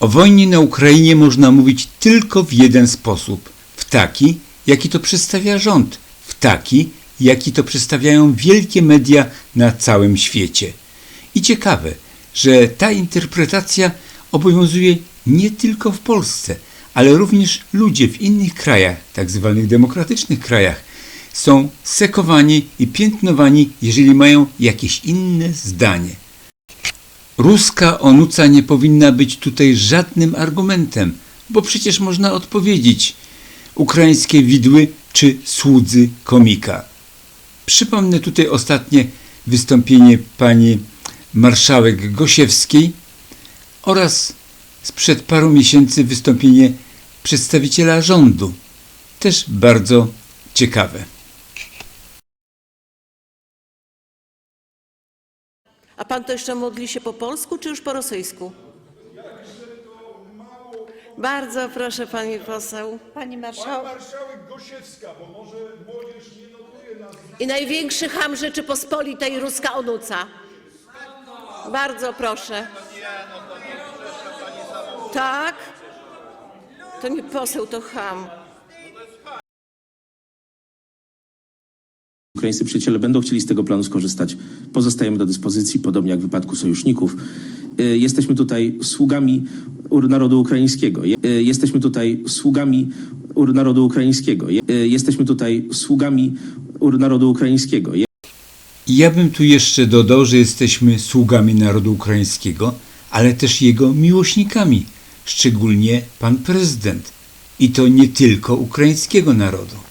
O wojnie na Ukrainie można mówić tylko w jeden sposób. W taki, jaki to przedstawia rząd. W taki, jaki to przedstawiają wielkie media na całym świecie. I ciekawe, że ta interpretacja obowiązuje nie tylko w Polsce, ale również ludzie w innych krajach, tak zwanych demokratycznych krajach, są sekowani i piętnowani, jeżeli mają jakieś inne zdanie. Ruska onuca nie powinna być tutaj żadnym argumentem, bo przecież można odpowiedzieć ukraińskie widły czy słudzy komika. Przypomnę tutaj ostatnie wystąpienie pani marszałek Gosiewskiej oraz sprzed paru miesięcy wystąpienie przedstawiciela rządu. Też bardzo ciekawe. A pan to jeszcze modli się po polsku, czy już po rosyjsku? Bardzo proszę, pani poseł. Pani marszałek, marszałek Gosiewska, bo może młodzież nie notuje nas. I największy ham Rzeczypospolitej ruska onuca. Bardzo proszę. Tak? To nie poseł, to ham. Ukraińscy przyjaciele będą chcieli z tego planu skorzystać. Pozostajemy do dyspozycji, podobnie jak w wypadku sojuszników. Y, Jesteśmy tutaj sługami narodu ukraińskiego. Y, Jesteśmy tutaj sługami narodu ukraińskiego. Y, Jesteśmy tutaj sługami narodu ukraińskiego. Ja bym tu jeszcze dodał, że jesteśmy sługami narodu ukraińskiego, ale też jego miłośnikami, szczególnie pan prezydent. I to nie tylko ukraińskiego narodu.